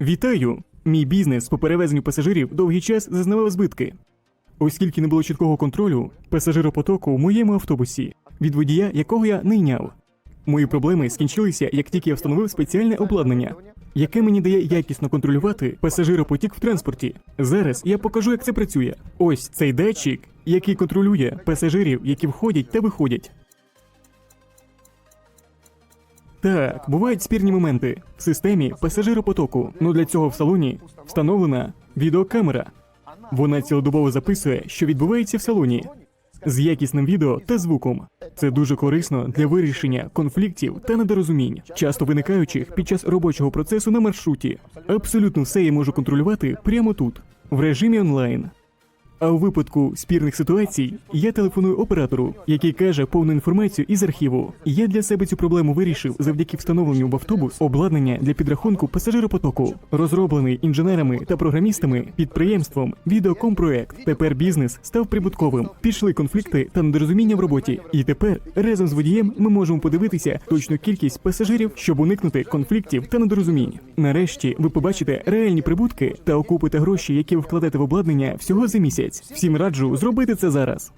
Вітаю! Мій бізнес по перевезенню пасажирів довгий час зазнавав збитки. Оскільки не було чіткого контролю пасажиропотоку в моєму автобусі, від водія, якого я не йняв. Мої проблеми скінчилися, як тільки я встановив спеціальне обладнання, яке мені дає якісно контролювати пасажиропотік в транспорті. Зараз я покажу, як це працює. Ось цей датчик, який контролює пасажирів, які входять та виходять. Так, бувають спірні моменти в системі пасажиропотоку. Ну для цього в салоні встановлена відеокамера. Вона цілодобово записує, що відбувається в салоні з якісним відео та звуком. Це дуже корисно для вирішення конфліктів та недорозумінь, часто виникаючих під час робочого процесу на маршруті. Абсолютно все я можу контролювати прямо тут, в режимі онлайн. А у випадку спірних ситуацій я телефоную оператору, який каже повну інформацію із архіву. Я для себе цю проблему вирішив завдяки встановленню в автобус обладнання для підрахунку пасажиропотоку, розроблений інженерами та програмістами підприємством Відеокомпроект. Тепер бізнес став прибутковим. Пішли конфлікти та недорозуміння в роботі. І тепер разом з водієм ми можемо подивитися точну кількість пасажирів, щоб уникнути конфліктів та недорозумінь. Нарешті ви побачите реальні прибутки та окупите гроші, які ви вкладете в обладнання всього за місяць. Всім раджу зробити це зараз.